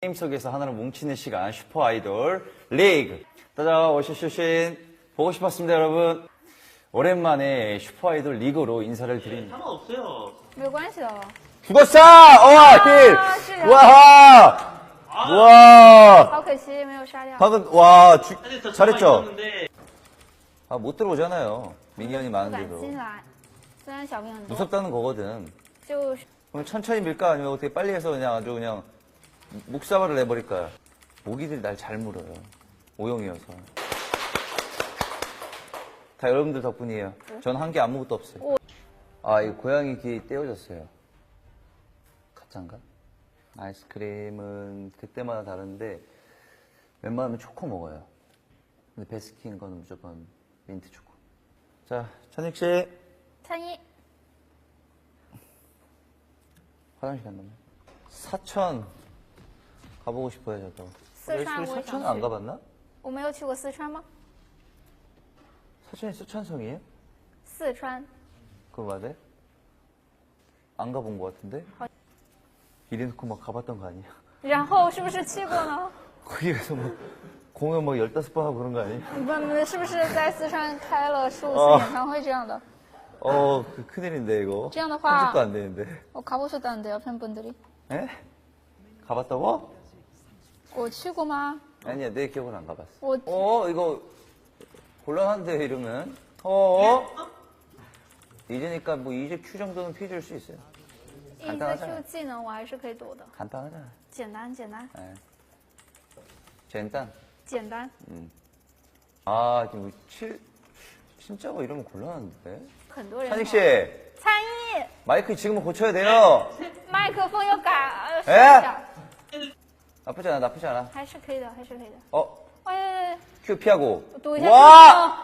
게임 속에서 하나로 뭉치는 시간 슈퍼 아이돌 리그. 따자 오시슈신 보고 싶었습니다 여러분. 오랜만에 슈퍼 아이돌 리그로 인사를 드립니다. 상관없어요. 没有关系的。 죽었어! 와 힐! 실 와! 와! 好可惜没有杀掉。 방금 와 주- 사실 저 잘했죠? 있었는데 아 못 들어오잖아요. 미니언이 不敢 많은데도 进来，虽然小兵很多， 무섭다는 거거든. 就是 그럼 천천히 밀까 아니면 어떻게 빨리 해서 그냥 아주 그냥 묵사발을 내버릴까요? 모기들이 날 잘 물어요. 오용이어서. 다 여러분들 덕분이에요. 전 한 게 아무것도 없어요. 아, 이 고양이 귀 떼어졌어요. 가짠가? 아이스크림은 그때마다 다른데 웬만하면 초코 먹어요. 근데 베스킨 거는 무조건 민트 초코. 자, 천익 씨. 参一， 화장실 간다며? 사천 가보고 싶어요 저도. 스촨 우리 뭐 사천想 안 去 가봤나? 我没有去过四川吗？ 사천이 쓰촨성이에요? 四川 그거 맞아요? 안 가본 것 같은데? 이래놓고 막 가봤던 거 아니야? 然后是不是去过呢？ 거기 가서 뭐 공연 막 15번 하고 그런 거 아니에요? 你们是不是在四川开了十五哦次演唱会这样的？ 어, 그 큰일인데 이거. 찌양도 화. 편집도 안 되는데.我가보셨다는데요 팬분들이. 에? 가봤다고? 我去过吗？ 아니야, 내 기억은 안 가봤어. 我 어, 이거 곤란한데 이러면. 어? 이제니까 뭐 이제 큐 정도는 피해줄 수 있어요. 一个간단하잖아 Q 技能我还是可以躲的， 간단하잖아. 简单简单 예. 젠단. 简单。 아, 지금 칠, 진짜 뭐 이러면 곤란한데? 很多人 찬익 好 씨, 参一 마이크 지금은 고쳐야 돼요. 麦克风要改，呃，试哎一下， 나쁘지 않아, 나쁘지 않아. 还是可以的，还是可以的。 어, 哎， 큐 피하고. 赌一下 와!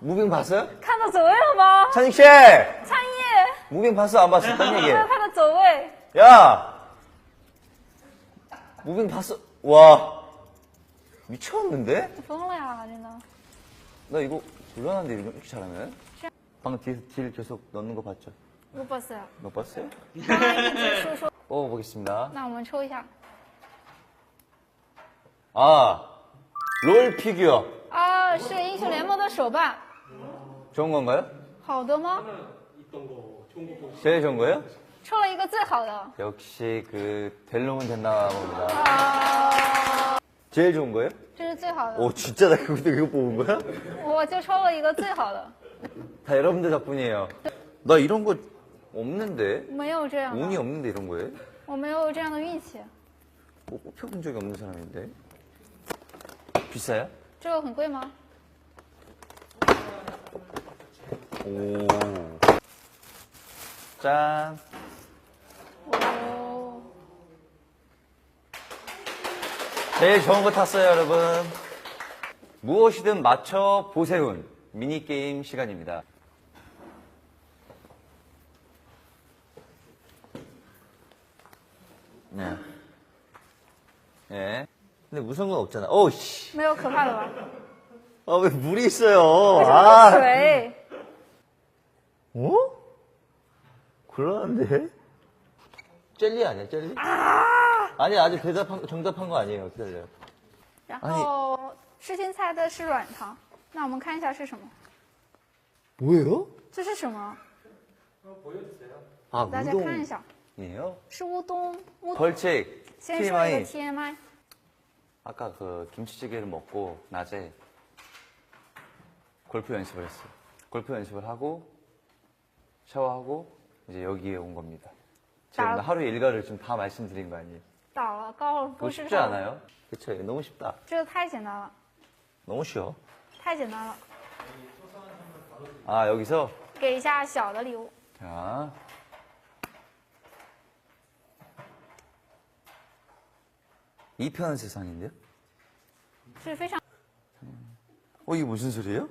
무빙 봤어요? 看到走位了吗？ 찬익 씨! 参一， 무빙 봤어, 안 봤어? 딴 有 얘기해. 没有看到走位？ 야! 무빙 봤어? 와. 미쳤는데? 疯了呀，真的。 나 이거 곤란한데, 이렇게 잘하면? 방금 딜, 딜 계속 넣는 거 봤죠? 我 boss 呀， 못 봤어요? 刚刚一直说说， 뽑아보겠습니다. 那我们抽一下。 아, 롤 피규어. 啊，是英雄联盟的手办， 좋은 건가요? 好的吗？ 제일 좋은 거예요? 抽了一个最好的。 역시 그 델로면 됐나 봅니다. 啊， 제일 좋은 거예요? 这是最好的， 오 진짜 나 그것도 이거 뽑은 거야? 我就抽了一个最好的， 다 여러분들 덕분이에요. 나 이런 거 없는데没有这样 운이 的， 없는데 이런 거에 我没有这样的运气。 뭐 뽑혀본 적이 없는 사람인데 비싸요? 这个很贵吗？ 오. 짠. 哦， 제일 좋은 거 탔어요, 여러분. 무엇이든 맞춰 보세훈 미니 게임 시간입니다. 네. 네. 근데 무서운 건 없잖아. 어우 씨. 没有可怕的吧？ 아 왜 물이 있어요? 为什么 아. 是水？ 어? 곤란한데? 젤리 아니야, 젤리? 아니, 아직 대답한, 정답한 거 아니에요. 기다려요. 然后诗欣猜的是软糖，那我们看一下是什么？ 뭐예요? 这是什么？ 아, 大家看一下， 우동이에요? 是乌冬。乌冬。 벌칙, 先说一 TMI. 个 TMI， 아까 그 김치찌개를 먹고 낮에 골프 연습을 했어요. 골프 연습을 하고 샤워하고 이제 여기에 온 겁니다. 제가 나- 오늘 하루 일과를 지금 다 말씀드린 거 아니에요? 倒了，高尔 그거 夫市 쉽지 场。 않아요? 그쵸? 이거 너무 쉽다. 这个太简单了， 너무 쉬워. 太简单了。 아, 여기서 给一下小的礼物， 자. 이 편은 세상인데요? 是非常。 어, 이게 무슨 소리예요?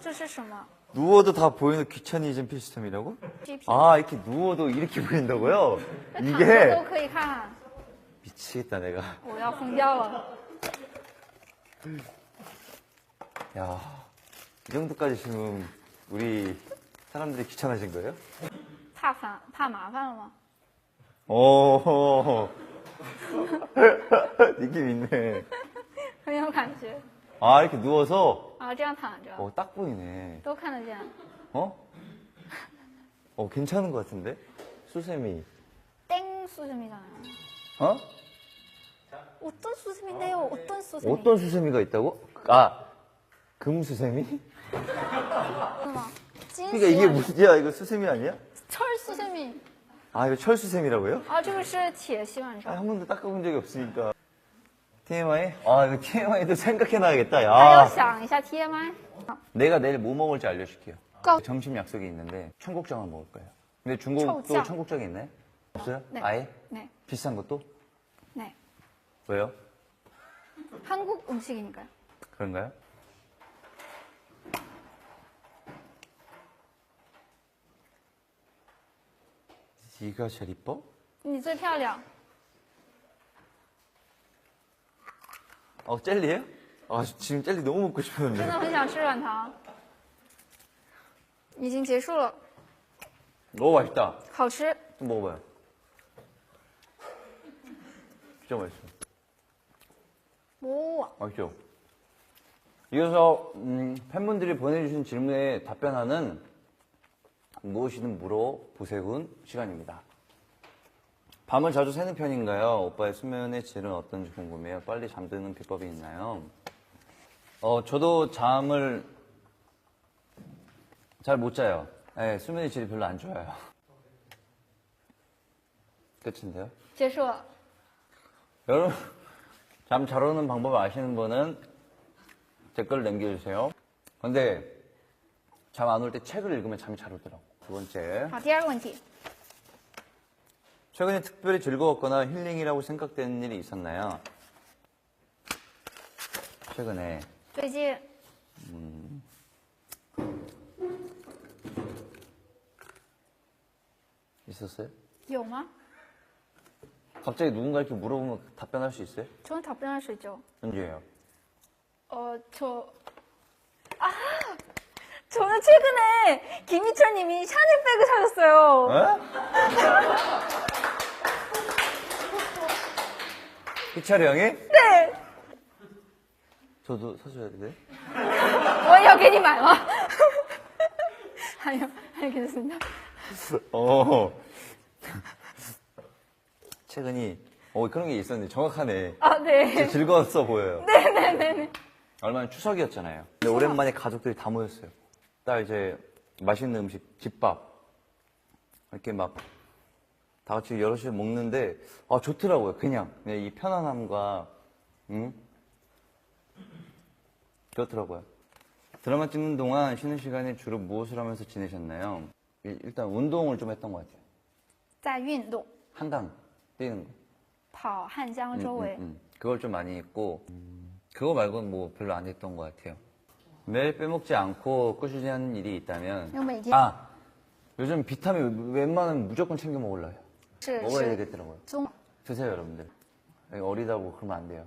这是什么 누워도 다 보이는 귀차니즘 필수템이라고? ？GP。 아, 이렇게 누워도 이렇게 보인다고요? 躺着 이게 都可以看， 미치겠다, 내가. 我要疯掉了。 야, 이 정도까지 지금 우리 사람들이 귀찮아진 거예요? 怕烦怕麻烦了吗？ 오, 느낌 있네. 很有感觉。 아, 이렇게 누워서, 啊，这样躺着 어, 딱 보이네. 都看得见。 어? 어, 괜찮은 것 같은데? 수세미. 땡 수세미잖아요. 어? 어떤 수세미인데요? 어떤 수세미? 어떤 수세미가 있다고? 아, 금수세미? 吗？金 그러니까 이게 希望 문제야. 이거 수세미 아니야? 철 수세미. 아, 이거 철수세미라고요? 啊，这个是铁洗碗 아, 勺。 한 번도 닦아본 적이 없으니까. TMI? 아, 이거 TMI도 생각해놔야겠다. 还要 야. 想一下 TMI。 내가 내일 뭐 먹을지 알려줄게요. 고. 점심 약속이 있는데 청국장을 먹을 거예요. 근데 중국도 청국장. 청국장이 있나요? 없어요? 네. 아예? 네, 비싼 것도? 네. 왜요? 한국 음식이니까요. 그런가요? 네가 제일 이뻐? 你最漂亮。 어 젤리예요? 아 지금 젤리 너무 먹고 真 싶었는데 的很想吃软糖。已经结束了， 너무 맛있다 好吃。 좀 먹어봐요 진짜 맛있어 哇， 맛있죠? 이어서 음, 팬분들이 보내주신 질문에 답변하는 무엇이든 물어보세군 시간입니다. 밤을 자주 새는 편인가요? 오빠의 수면의 질은 어떤지 궁금해요. 빨리 잠드는 비법이 있나요? 어, 저도 잠을 잘 못 자요. 네, 수면의 질이 별로 안 좋아요. 끝인데요? 结束了。 여러분, 잠 잘 오는 방법 아시는 분은 댓글 남겨주세요. 근데 잠 안 올 때 책을 읽으면 잠이 잘 오더라고. 두 번째. 好，第二个问题， 최근에 특별히 즐거웠거나 힐링이라고 생각되는 일이 있었나요? 최근에 最近 있었어요? 有吗？ 갑자기 누군가 이렇게 물어보면 답변할 수 있어요? 저는 답변할 수 있죠. 언제예요? 어, 저, 아! 저는 최근에 김희철 님이 샤넬백을 사셨어요. 에? 희철이 형이? 네. 저도 사줘야 돼. 어, 왜 여기니 말. 어. 아니요, 아니 괜찮습니다. 어. 최근이 어 그런 게 있었는데 정확하네. 아 네. 즐거웠어 보여요. 네, 네네네. 얼마 전 추석이었잖아요. 근데 오랜만에 가족들이 다 모였어요. 딱 이제 맛있는 음식 집밥 이렇게 막 다 같이 여럿이 먹는데 아 좋더라고요. 그냥 그냥 이 편안함과 음 그렇더라고요. 드라마 찍는 동안 쉬는 시간에 주로 무엇을 하면서 지내셨나요? 일- 일단 운동을 좀 했던 것 같아요. 在运动， 한강 뛰는 거. 跑汉江 음, 周围。 음, 음. 그걸 좀 많이 했고 그거 말고는 뭐 별로 안 했던 것 같아요. 매일 빼먹지 않고 꾸준히 하는 일이 있다면 因为每天 아 요즘 비타민 웬만하면 무조건 챙겨 먹으려요. 먹어야 되겠더라고요. 드세요, 여러분들. 어리다고 그러면 안 돼요.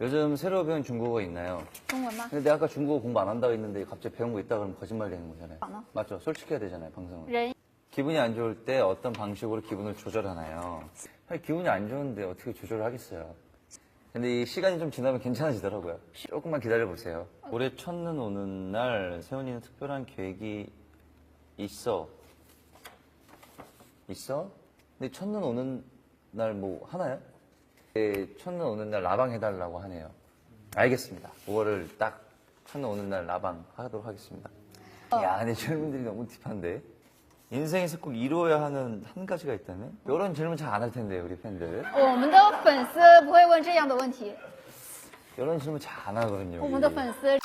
요즘 새로 배운 중국어 있나요? 중국어 근데 내가 아까 중국어 공부 안 한다고 했는데 갑자기 배운 거 있다 그러면 거짓말 되는 거잖아요. 안 맞죠? 솔직해야 되잖아요, 방송은. 네. 기분이 안 좋을 때 어떤 방식으로 기분을 조절하나요? 아니, 기분이 안 좋은데 어떻게 조절을 하겠어요? 근데 이 시간이 좀 지나면 괜찮아지더라고요. 조금만 기다려보세요. 올해 첫눈 오는 날 세훈이는 특별한 계획이 있어. 있어? 근데 첫눈 오는 날 뭐 하나요? 네, 첫눈 오는 날 라방 해달라고 하네요. 알겠습니다. 5월을 딱 첫눈 오는 날 라방 하도록 하겠습니다. 야, 근데 질문들이 너무 딥한데? 인생에서 꼭 이루어야 하는 한 가지가 있다면? 이런 질문 잘 안 할 텐데, 우리 팬들. 我们的粉丝不会问这样的问题， 이런 질문 잘 안 하거든요. 我 우리. 们的粉丝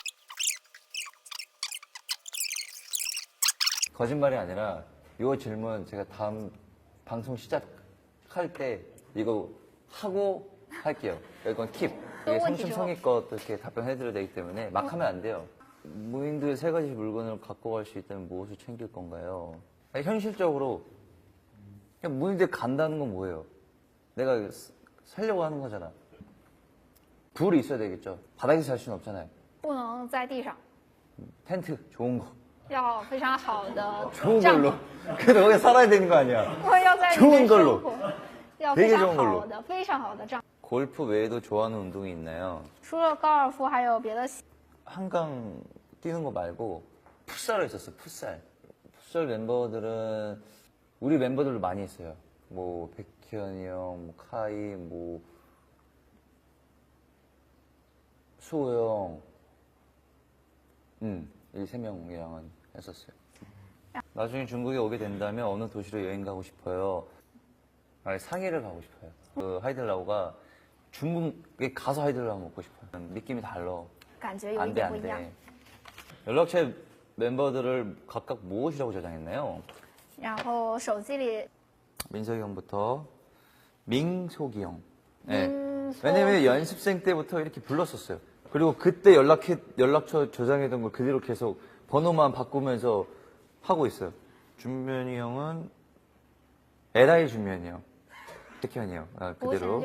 거짓말이 아니라 이 질문 제가 다음 방송 시작할 때 이거 하고 할게요. 이건 킵. 이게 또 성심성의껏 이렇게 답변해드려야 되기 때문에 막 하면 안 돼요. 무인도에 세 가지 물건을 갖고 갈 수 있다면 무엇을 챙길 건가요? 아니, 현실적으로 그냥 무인도에 간다는 건 뭐예요? 내가 스- 살려고 하는 거잖아. 불이 있어야 되겠죠. 바닥에서 살 수는 없잖아요. 不能在地上， 텐트 좋은 거. 要非常好的 좋은 帐 걸로. 篷， 그래도 거기 살아야 되는 거 아니야. 我要在里 좋은 面 걸로 生活，要 되게 非常 좋은 걸로 好的、非常好的帐篷。 골프 외에도 좋아하는 운동이 있나요? 除了高尔夫，还有别的喜 한강 뛰는 거 말고 풋살을 했었어, 풋살. 풋살 멤버들은 우리 멤버들도 많이 했어요. 뭐 백현이 형, 뭐 카이, 뭐 수호 형, 음, 이 세 명이랑은 했었어요. 나중에 중국에 오게 된다면 어느 도시로 여행 가고 싶어요? 아니, 상해를 가고 싶어요. 그 하이델라오가 중국에 가서 하이델라오 먹고 싶어요. 느낌이 달라. 感觉有一 안 돼, 点不 안 一样。 돼. 연락처 멤버들을 각각 무엇이라고 저장했나요? 然后手机里 민석이 형부터 민속이 형. 네. 민속이. 왜냐면 연습생 때부터 이렇게 불렀었어요. 그리고 그때 연락해, 연락처 저장했던 걸 그대로 계속 번호만 바꾸면서 하고 있어요. 준면이 형은 LI 준면이 형. 태현이 형. 아, 그대로.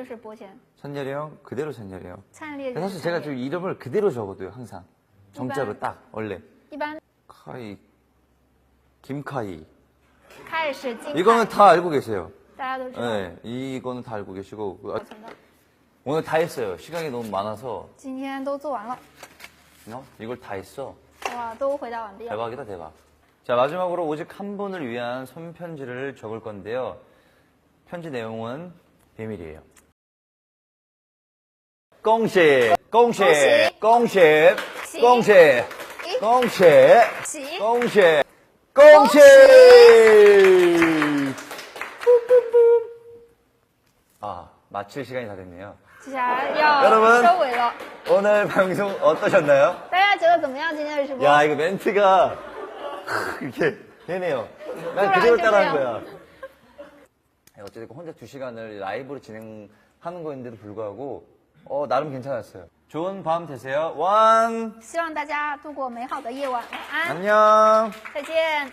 찬열이 형, 그대로 찬열이 형. 사실 제가 지금 이름을 그대로 적어둬요, 항상. 정자로 딱, 원래. 카이, 김카이. 이거는 다 알고 계세요. 네, 이거는 다 알고 계시고. 아, 오늘 다 했어요. 시간이 너무 많아서. 今天都做完了， 너? 이걸 다 했어. 哇，都回答完毕了。 대박이다, 대박. 자, 마지막으로 오직 한 분을 위한 손편지를 적을 건데요. 편지 내용은 비밀이에요. 공시, 공시, 공시, 공시, 공시, 시. 공시, 공시! 아, 마칠 시간이 다 됐네요. 接下来要 여러분 收尾了， 오늘 방송 어떠셨나요? 大家觉得怎么样？今天的直播？ 야, 이거 멘트가 이렇게 되네요. 난 그대로 또 따라한 앉으세요. 거야. 네, 어쨌든 혼자 두 시간을 라이브로 진행하는 거인데도 불구하고 어, 나름 괜찮았어요. 좋은 밤 되세요. 원 希望大家度过美好的夜晚，晚安， 안녕. 再见。